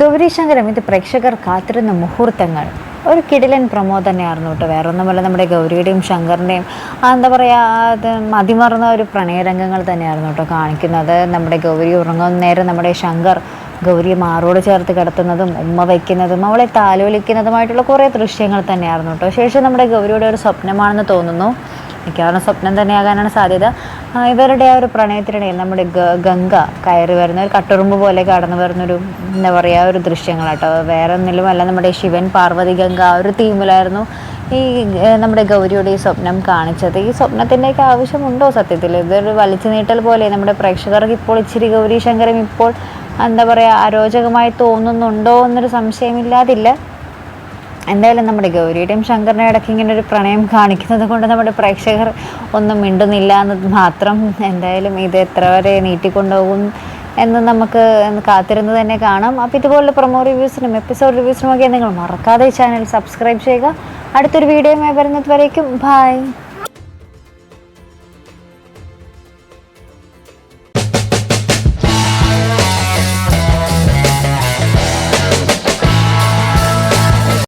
ഗൗരി ശങ്കരം ഇത് പ്രേക്ഷകർ കാത്തിരുന്ന മുഹൂർത്തങ്ങൾ. ഒരു കിടിലൻ പ്രമോ തന്നെയായിരുന്നു കേട്ടോ. വേറൊന്നുമല്ല നമ്മുടെ ഗൗരിയുടെയും ശങ്കറിന്റെയും എന്താ പറയുക അത് മതിമറന്ന ഒരു പ്രണയരംഗങ്ങൾ തന്നെയായിരുന്നു കേട്ടോ കാണിക്കുന്നത്. നമ്മുടെ ഗൗരി ഉറങ്ങുന്ന നേരം നമ്മുടെ ശങ്കർ ഗൗരിയെ മാറോട് ചേർത്ത് കിടത്തുന്നതും ഉമ്മ വയ്ക്കുന്നതും അവളെ താലോലിക്കുന്നതുമായിട്ടുള്ള കുറേ ദൃശ്യങ്ങൾ തന്നെയായിരുന്നു കേട്ടോ. ശേഷം നമ്മുടെ ഗൗരിയുടെ ഒരു സ്വപ്നമാണെന്ന് തോന്നുന്നു. മിക്കവാറും സ്വപ്നം തന്നെയാകാനാണ് സാധ്യത. ഇവരുടെ ആ ഒരു പ്രണയത്തിനിടയിൽ നമ്മുടെ ഗംഗ കയറി വരുന്ന ഒരു കട്ടുറുമ്പ് പോലെ കടന്നു വരുന്നൊരു എന്താ പറയുക ഒരു ദൃശ്യങ്ങളാട്ടോ. വേറെ ഒന്നിലും അല്ല നമ്മുടെ ശിവൻ പാർവതി ഗംഗ ആ ഒരു തീമിലായിരുന്നു ഈ നമ്മുടെ ഗൗരിയുടെ ഈ സ്വപ്നം കാണിച്ചത്. ഈ സ്വപ്നത്തിന്റെയൊക്കെ ആവശ്യമുണ്ടോ സത്യത്തിൽ? ഇതൊരു വലിച്ചു നീട്ടൽ പോലെ നമ്മുടെ പ്രേക്ഷകർക്ക് ഇപ്പോൾ ഇച്ചിരി ഗൗരി ശങ്കരം ഇപ്പോൾ എന്താ പറയുക അരോചകമായി തോന്നുന്നുണ്ടോ എന്നൊരു സംശയമില്ലാതില്ല? എന്തായാലും നമ്മുടെ ഗൗരിയുടെയും ശങ്കറിനെ ഇടയ്ക്ക് ഇങ്ങനെ ഒരു പ്രണയം കാണിക്കുന്നത് കൊണ്ട് നമ്മുടെ പ്രേക്ഷകർ ഒന്നും മിണ്ടുന്നില്ല എന്നത് മാത്രം എന്തായാലും ഇത് എത്ര വരെ നീട്ടിക്കൊണ്ടുപോകും എന്ന് നമുക്ക് കാത്തിരുന്ന് തന്നെ കാണാം. അപ്പോൾ ഇതുപോലുള്ള പ്രൊമോ റിവ്യൂസിനും എപ്പിസോഡ് റിവ്യൂസിനും ഒക്കെ നിങ്ങൾ മറക്കാതെ ചാനൽ സബ്സ്ക്രൈബ് ചെയ്യുക. അടുത്തൊരു വീഡിയോയുമായി വരുന്നത് വരേക്കും. ബായ്